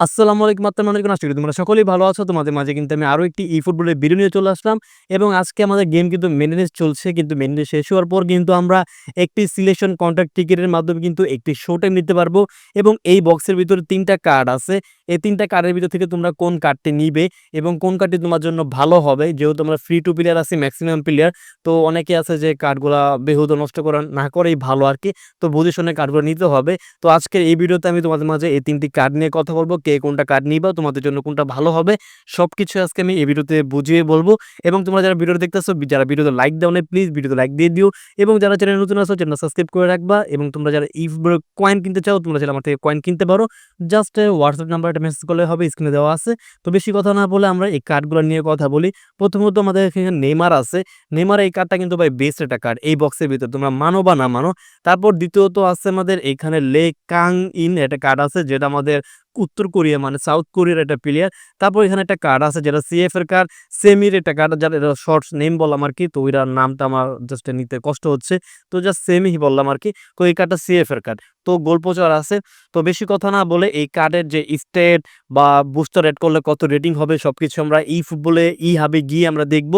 আসসালামু আলাইকুম আত্মান অনেক আশা করি তোমরা সকলেই ভালো আছো। তোমাদের মাঝে কিন্তু আমি আরও একটি ই ফুটবলের ভিডিও নিয়ে চলে আসলাম এবং আজকে আমাদের গেম কিন্তু মেনেজ চলছে, কিন্তু মেনেজ শেষ হওয়ার পর কিন্তু আমরা একটি সিলেকশন কন্ট্রাক্ট টিকিটের মাধ্যমে কিন্তু একটি শো টাইম নিতে পারব এবং এই বক্সের ভিতরে তিনটা কার্ড আছে। এই তিনটা কার্ডের ভিতর থেকে তোমরা কোন কার্ডটি নিবে এবং কোন কার্ডটি তোমার জন্য ভালো হবে। যেহেতু আমরা ফ্রি টু প্লেয়ার আছি ম্যাক্সিমাম প্লেয়ার তো অনেকে আছে যে কার্ডগুলা বেহুদ নষ্ট করা, না করেই ভালো আর কি তো বুঝে শুনে কার্ডগুলো নিতে হবে। তো আজকের এই ভিডিওতে আমি তোমাদের মাঝে এই তিনটি কার্ড নিয়ে কথা বলব। কে কোনটা কার্ড নিবা, তোমাদের জন্য কোনটা ভালো হবে সব কিছু আজকে আমি এই ভিডিওতে বুঝিয়ে বলব। এবং তোমরা যারা ভিডিও দেখতেছো, যারা ভিডিওতে লাইক দাও না প্লিজ ভিডিওতে লাইক দিয়ে দিও। এবং যারা চ্যানেল নতুন আছো চ্যানেল সাবস্ক্রাইব করে রাখবা। এবং তোমরা যারা ইফ কয়েন কিনতে চাও, তোমরা চাইলে আমার থেকে কয়েন কিনতে পারো। জাস্ট হোয়াটসঅ্যাপ নাম্বার একটা মেসেজ করলে হবে স্ক্রিনে দেওয়া আছে। তো বেশি কথা না বলে আমরা এই কার্ডগুলো নিয়ে কথা বলি। প্রথমত আমাদের এখানে নেইমার আছে। নেইমার এই কার্ডটা কিন্তু ভাই বেস্ট একটা কার্ড এই বক্সের ভিতরে। তোমরা মানো বা না মানো। তারপর দ্বিতীয়ত আছে আমাদের এখানে লে কাং ইন একটা কার্ড আছে, যেটা আমাদের উত্তর কোরিয়া মানে সাউথ কোরিয়ার একটা প্লেয়ার তারপর এখানে একটা কার্ড আছে যেটা সিএফ এর কার্ড সেমির একটা কার্ড যার এটা শর্টস নেম বললাম আর কি। তো ওইটার নামটা আমার জাস্ট নিতে কষ্ট হচ্ছে। তো জাস্ট সেমি বললাম আর কি। তো এই কার্ডটা সিএফ এর কার্ড তো গোল প্রচার আছে। তো বেশি কথা না বলে এই কার্ডের যে স্টেট বা বুস্টার অ্যাড করলে কত রেটিং হবে সবকিছু আমরা ই ফুটবলে ই হাবে গিয়ে আমরা দেখব।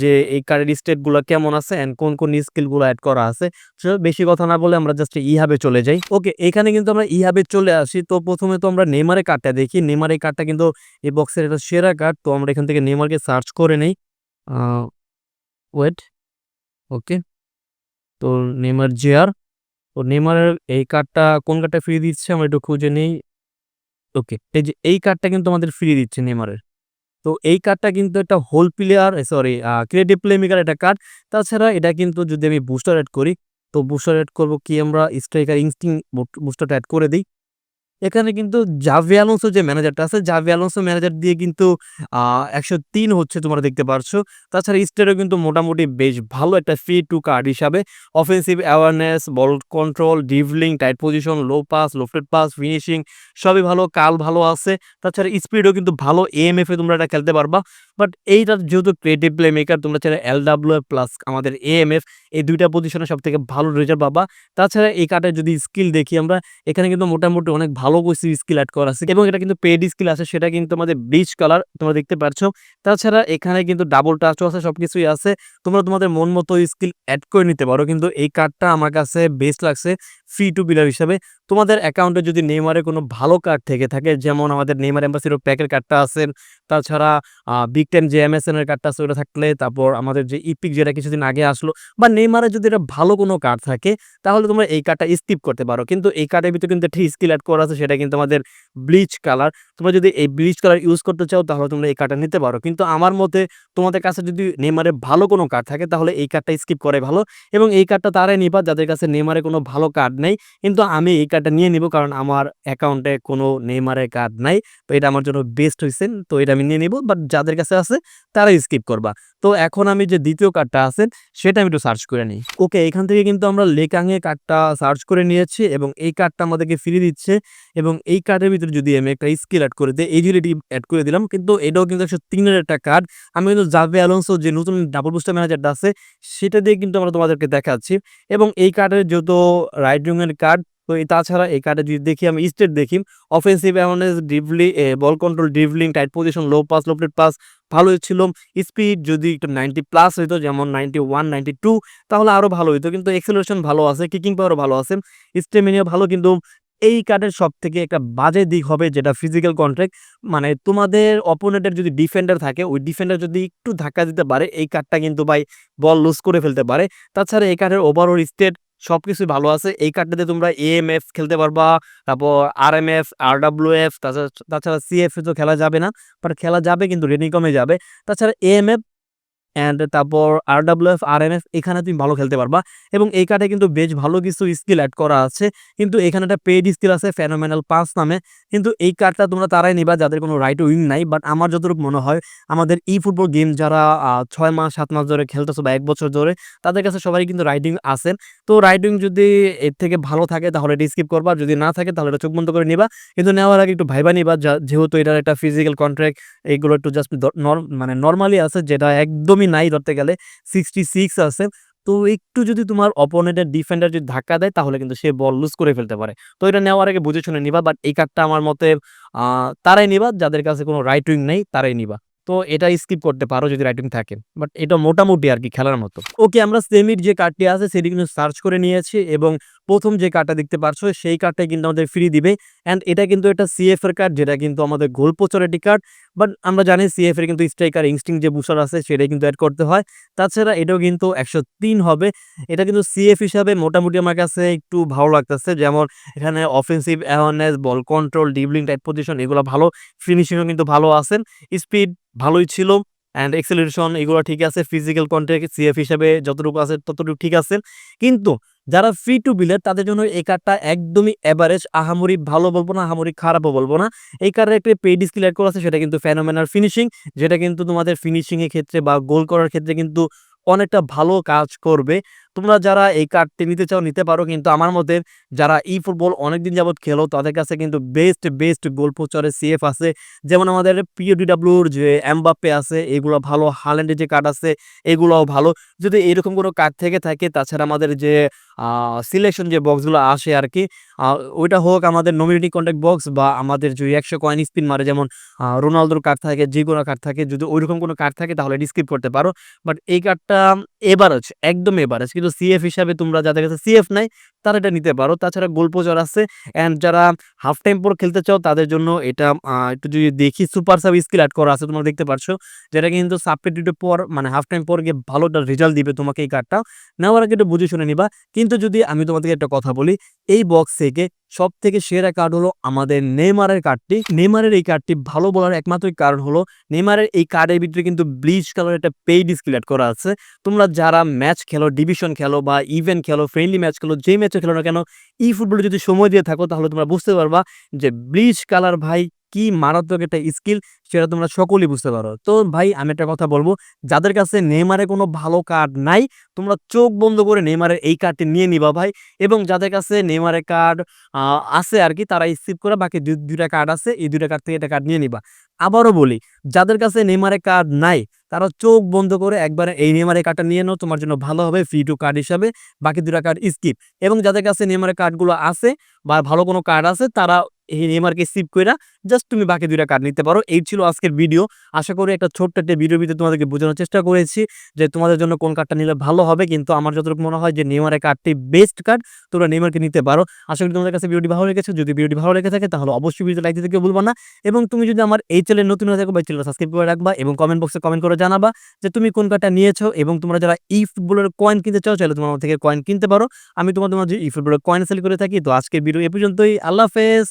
যে এই কার্ডের স্টেটগুলো কেমন আছে অ্যান্ড কোন কোন স্কিলগুলো অ্যাড করা আছে। বেশি কথা না বলে আমরা জাস্ট ই হাবে চলে যাই। ওকে এখানে কিন্তু আমরা ই হাবে চলে আসি। তো প্রথমে তো আমরা নেমারের কার্ডটা দেখি। নেমারের কার্ডটা কিন্তু এই বক্সের একটা সেরা কার্ড তো আমরা এখান থেকে নেমারকে সার্চ করে নেই। ওয়েট ওকে তো নেমার জেয়ার তো নেমারের এই কার্ডটা কোন কার্ডটা ফ্রি দিচ্ছে আমরা একটু খুঁজে নেই। ওকে এই যে এই কার্ডটা কিন্তু আমাদের ফ্রি দিচ্ছে নেমারের তো এই কার্ডটা কিন্তু একটা whole player sorry creative play maker একটা কার্ড তাছাড়া এটা কিন্তু যদি আমি বুস্টার অ্যাড করি, তো বুস্টার অ্যাড করব কি? আমরা স্ট্রাইকার ইনস্টিং বুস্টারটা অ্যাড করে দিই। এখানে কিন্তু জাভি আলোনসো যে ম্যানেজারটা আছে, জাভি আলোনসো ম্যানেজার দিয়ে কিন্তু একশো তিন হচ্ছে তোমরা দেখতে পারছ। তাছাড়া স্টেটও কিন্তু মোটামুটি বেশ ভালো একটা ফি টু কার্ড হিসাবে। Offensive awareness ball control dribbling tight position low pass lofted pass finishing সবই ভালো, কাল ভালো আছে। তাছাড়া স্পিডও কিন্তু ভালো এম এ তোমরা এটা খেলতে পারবা। বাট এইটার যেহেতু ক্রিয়েটিভ প্লে মেকার তোমরা চাইলে এল ডাব্লিউ প্লাস আমাদের এএমএফ এই দুইটা পজিশনে সব থেকে ভালো রেজাল্ট পাবা। তাছাড়া এই কার্ডের যদি স্কিল দেখি আমরা, এখানে কিন্তু মোটামুটি অনেক ভালো কিছু স্কিল অ্যাড করা আছে এবং এটা কিন্তু পেড স্কিল আছে, সেটা কিন্তু আমাদের ব্রিজ কালার তোমরা দেখতে পাচ্ছ তাছাড়া এখানে কিন্তু ডাবল টাচও আছে সব কিছুই আছে। তোমরা তোমাদের মন মতো স্কিল অ্যাড করে নিতে পারো, কিন্তু এই কার্ডটা আমার কাছে বেস্ট লাগছে। ফ্রি টু বিলার হিসাবে। তোমাদের অ্যাকাউন্টে যদি নেইমারের কোনো ভালো কার্ড থেকে থাকে, যেমন আমাদের নেইমার এম্বাসির প্যাকের কার্ডটা আছে, তাছাড়া বিগ টেন যে এমএসএন এর কার্ডটা আছে, ওটা থাকলে তারপর আমাদের যে ইপিক যেটা কিছুদিন আগে আসলো, বা নেইমারের যদি এটা ভালো কোনো কার্ড থাকে, তাহলে তোমরা এই কার্ডটা স্কিপ করতে পারো। কিন্তু এই কার্ডের ভিতরে কিন্তু একটি স্কিল অ্যাড করা আছে, সেটা কিন্তু আমাদের ব্লিচ কালার তোমরা যদি এই ব্লিচ কালার ইউজ করতে চাও, তাহলে তোমরা এই কার্ডটা নিতে পারো। কিন্তু আমার মতে, তোমাদের কাছে যদি নেইমারে ভালো কোনো কার্ড থাকে, তাহলে এই কার্ডটা স্কিপ করে ভালো। এবং এই কার্ডটা তারাই নিবা, যাদের কাছে নেইমারে কোনো ভালো কার্ড নেই। কিন্তু আমি এই কার্ডটা নিয়ে নিব কারণ আমার অ্যাকাউন্টে কোনো নেইমারের কার্ড নাই। তো এটা আমার জন্য বেস্ট হয়েছে তো এটা আমি নিয়ে নিব। বাট যাদের কাছে আছে তারা স্কিপ করবা। তো এখন আমি যে দ্বিতীয় কার্ডটা আছে, সেটা আমি একটু সার্চ করে নিই। ওকে, এখান থেকে কিন্তু আমরা লেকাংয়ে কার্ডটা সার্চ করে নিয়েছি এবং এই কার্ডটা আমাদেরকে ফ্রি দিচ্ছে। এবং এই কার্ডের ভিতরে যদি আমি একটা স্কিল অ্যাড করে দিই এজিলিটি অ্যাড করে দিলাম। কিন্তু এটাও কিন্তু একশো তিনের একটা কার্ড। আমি কিন্তু জাভে অ্যালোনসো যে নতুন ডাবল বুস্টার ম্যানেজারটা আছে, সেটা দিয়ে কিন্তু আমরা তোমাদেরকে দেখাচ্ছি। এবং এই কার্ডের যেহেতু রাইট রুমের কার্ড তো তাছাড়া এই কার্ডে যদি দেখি আমি স্টেট দেখি offensive awareness ড্রিভলি ball control dribbling tight position low pass lofted pass ভালো ছিল। স্পিড যদি একটু নাইনটি প্লাস হইতো, যেমন নাইনটি ওয়ান নাইনটি টু তাহলে আরও ভালো হইতো। কিন্তু এক্সেলারেশন ভালো আছে কিকিং পাওয়ারও ভালো আছে স্টেমিনিয়া ভালো। কিন্তু এই কার্ডের সব থেকে একটা বাজে দিক হবে যেটা ফিজিক্যাল কন্ট্রাক্ট মানে তোমাদের অপোনেন্টের যদি ডিফেন্ডার থাকে, ওই ডিফেন্ডার যদি একটু ধাক্কা দিতে পারে, এই কার্ডটা কিন্তু ভাই বল লুজ করে ফেলতে পারে। তাছাড়া এই কার্ডের ওভারঅল স্টেট সব কিছুই ভালো আছে। এই কার্ডটাতে তোমরা এম এফ খেলতে পারবা, তারপর R M F R W F তাছাড়া তাছাড়া সিএফ তো খেলা যাবে না বাট খেলা যাবে কিন্তু রেটিং কমে যাবে। তাছাড়া এএমএফ অ্যান্ড তারপর R W F R M F এখানে তুমি ভালো খেলতে পারবা। এবং এই কার্ডে কিন্তু বেশ ভালো কিছু স্কিল অ্যাড করা আছে। কিন্তু এখানে একটা পেড স্কিল আছে ফ্যানোমেনাল পাঁচ নামে। কিন্তু এই কার্ডটা তোমরা তারাই নিবা, যাদের কোনো রাইট উইং নাই। বাট আমার যতটুকু মনে হয়, আমাদের ই ফুটবল গেম যারা ছয় মাস, সাত মাস ধরে খেলতেছে বা এক বছর ধরে, তাদের কাছে সবাই কিন্তু রাইডিং আছেন তো রাইডিং যদি এর থেকে ভালো থাকে, তাহলে এটা স্কিপ করবা। যদি না থাকে, তাহলে এটা চোখ বন্ধ করে নিবা। কিন্তু নেওয়ার আগে একটু ভাইবা নিবা। যেহেতু এটার একটা ফিজিক্যাল কন্ট্রাক্ট এইগুলো একটু জাস্ট মানে নর্মালি আছে, যেটা একদমই নাই ধরতে গেলে সিক্সটি সিক্স আছে তো একটু যদি তোমার অপোনেন্টের ডিফেন্ডার যদি ধাক্কা দেয়, তাহলে কিন্তু সে বল লুজ করে ফেলতে পারে। তো এটা নেওয়ার আগে বুঝে শুনে নিবা। বাট এই কার্ডটা আমার মতে তারাই নিবা, যাদের কাছে কোনো রাইট উইং নেই, তারাই নিবা। তো এটা স্কিপ করতে পারো যদি রাইটিং থাকে। বাট এটা মোটামুটি আর কি খেলার মতো। ওকে আমরা সেমির যে কার্ডটি আছে, সেটি কিন্তু সার্চ করে নিয়েছি এবং ১ম যে কার্ডটা দেখতে পারছ সেই কার্ডটাই কিন্তু আমাদের ফ্রি দিবে। অ্যান্ড এটা কিন্তু একটা সিএফ এর কার্ড যেটা কিন্তু আমাদের গোল পোচার একটি কার্ড। বাট আমরা জানি সিএফ এর কিন্তু স্ট্রাইকার ইনস্টিং যে বুস্টার আছে সেটাই কিন্তু অ্যাড করতে হয়। তাছাড়া এটাও কিন্তু ১০৩ হবে। এটা কিন্তু সিএফ হিসাবে মোটামুটি আমার কাছে একটু ভালো লাগতেছে। যেমন এখানে offensive awareness, ball control, dribbling type position এগুলো ভালো। ফিনিশিংও কিন্তু ভালো আছেন। স্পিড ভালোই ছিল। অ্যান্ড এক্সেলারেশন এগুলো ঠিক আছে। ফিজিক্যাল কন্ট্যাক্ট সিএফ হিসাবে যতটুকু আছে ততটুকু ঠিক আছে। কিন্তু যারা ফ্রি টু বিলের তাদের জন্য এই কার্ডটা একদমই অ্যাভারেজ আহামরি ভালো বলব না, আহামরি খারাপও বলব না। এই কার্ডের একটা পে স্কিল অ্যাড করা আছে সেটা কিন্তু ফ্যানোমেনার ফিনিশিং যেটা কিন্তু তোমাদের ফিনিশিংয়ের ক্ষেত্রে বা গোল করার ক্ষেত্রে কিন্তু অনেকটা ভালো কাজ করবে। তোমরা যারা এই কার্ডটি নিতে চাও নিতে পারো। কিন্তু আমার মতে যারা ই-ফুটবল অনেকদিন যাবৎ খেলো তাদের কাছে কিন্তু বেস্ট, বেস্ট গোল পোচারের সিএফ আছে। যেমন আমাদের পিওডিডব্লিউর যে এমবাপ্পে আছে এগুলো ভালো। হাল্যান্ডের যে কার্ড আছে এগুলোও ভালো। যদি এরকম কোনো কার্ড থেকে থাকে তাছাড়া আমাদের যে সিলেকশন যে বক্সগুলো আসে আরকি আ ওইটা হোক আমাদের নমিনেটি কনট্যাক্ট বক্স বা আমাদের যে ১০০ কয়েন স্পিন মারে যেমন রোনালদোর কার্ড থাকে, জিগোর কার্ড থাকে। যদি ঐরকম কোনো কার্ড থাকে তাহলে স্কিপ করতে পারো। বাট এই কার্ডটা এবার এভারেজ, একদম এভারেজ। কিন্তু সিএফ হিসাবে তোমরা যাদের কাছে সিএফ নাই তারা এটা নিতে পারো। তাছাড়া গোল পোচার আছে অ্যান্ড যারা হাফ টাইম পর খেলতে চাও তাদের জন্য এটা একটু যদি দেখি সুপার সাব স্কিল এড করা আছে তোমরা দেখতে পারছ। যেটা কিন্তু সাবস্টিটিউটের পর মানে হাফ টাইম পর গিয়ে ভালো একটা রেজাল্ট দিবে তোমাকে এই কার্ডটা। নেওয়ার আগে একটু বুঝে শুনে নিবা। কিন্তু যদি আমি তোমাদেরকে একটা কথা বলি এই বক্স থেকে সবথেকে সেরা কার্ড হলো আমাদের নেইমারের কার্ডটি। নেইমারের এই কার্ডটি ভালো বলার একমাত্রই কারণ হলো নেইমারের এই কার্ডের ভিতরে কিন্তু ব্লিচ কালারের একটা পেইড স্কিল এড করা আছে। তোমরা যারা ম্যাচ খেলো, ডিভিশন খেলো বা ইভেন্ট খেলো, ফ্রেন্ডলি ম্যাচ খেলো, যে ম্যাচে খেলো না কেন ই-ফুটবলে যদি সময় দিয়ে থাকো, তাহলে তোমরা বুঝতে পারবা যে ব্লিচ কালার ভাই কি মারাত্মক একটা স্কিল সেটা তোমরা সকলেই বুঝতে পারো। তো ভাই, আমি একটা কথা বলব, যাদের কাছে নেইমারের কোনো ভালো কার্ড নাই, তোমরা চোখ বন্ধ করে নেইমারের এই কার্ডটি নিয়ে নিবা ভাই। এবং যাদের কাছে নেইমারের কার্ড আছে আর কি, তারা স্কিপ করে বাকি দু ২ টা কার্ড আছে, এই ২ টা কার্ড থেকে একটা কার্ড নিয়ে নিবা। আবারও বলি, যাদের কাছে নেইমারের কার্ড নাই তারা চোখ বন্ধ করে একবারে এই নেমারের কার্ডটা নিয়ে নাও, তোমার জন্য ভালো হবে ফ্রি টু কার্ড হিসাবে। বাকি দুটা কার্ড স্কিপ। এবং যাদের কাছে নেমারের কার্ডগুলো আছে বা ভালো কোনো কার্ড আছে, তারা এই নেমারকে স্কিপ কইরা জাস্ট তুমি বাকি দুইটা কার্ড নিতে পারো। এই ছিল আজকের ভিডিও। আশা করি একটা ছোট্ট একটা ভিডিওর ভিতরে তোমাদেরকে বোঝানোর চেষ্টা করেছি যে তোমাদের জন্য কোন কার্ডটা নিলে ভালো হবে। কিন্তু আমার যতটুকু মনে হয় যে নেইমারের কার্ডটি বেস্ট কার্ড। তোমরা নেইমারকে নিতে পারো। আশা করি তোমাদের কাছে ভিডিওটি ভালো লেগেছে। যদি ভিডিওটি ভালো লেগে থাকে, তাহলে অবশ্যই ভিডিওতে লাইক দিতে ভুলবা না। এবং তুমি যদি আমার এই চ্যানেলে নতুন হয়ে থাকো ভাই চ্যানেলটা সাবস্ক্রাইব করে রাখবা এবং কমেন্ট বক্সে কমেন্ট করে জানাবা যে তুমি কোন কার্ডটা নিয়েছো এবং তোমরা যারা ই-ফুটবলের কয়েন কিনতে চাও, চাইলে তোমার থেকে কয়েন কিনতে পারো। আমি তোমাদের মাঝে ই-ফুটবলের কয়েন সেল করে থাকি। তো আজকের ভিডিও এ পর্যন্তই। আল্লাহ হাফেজ।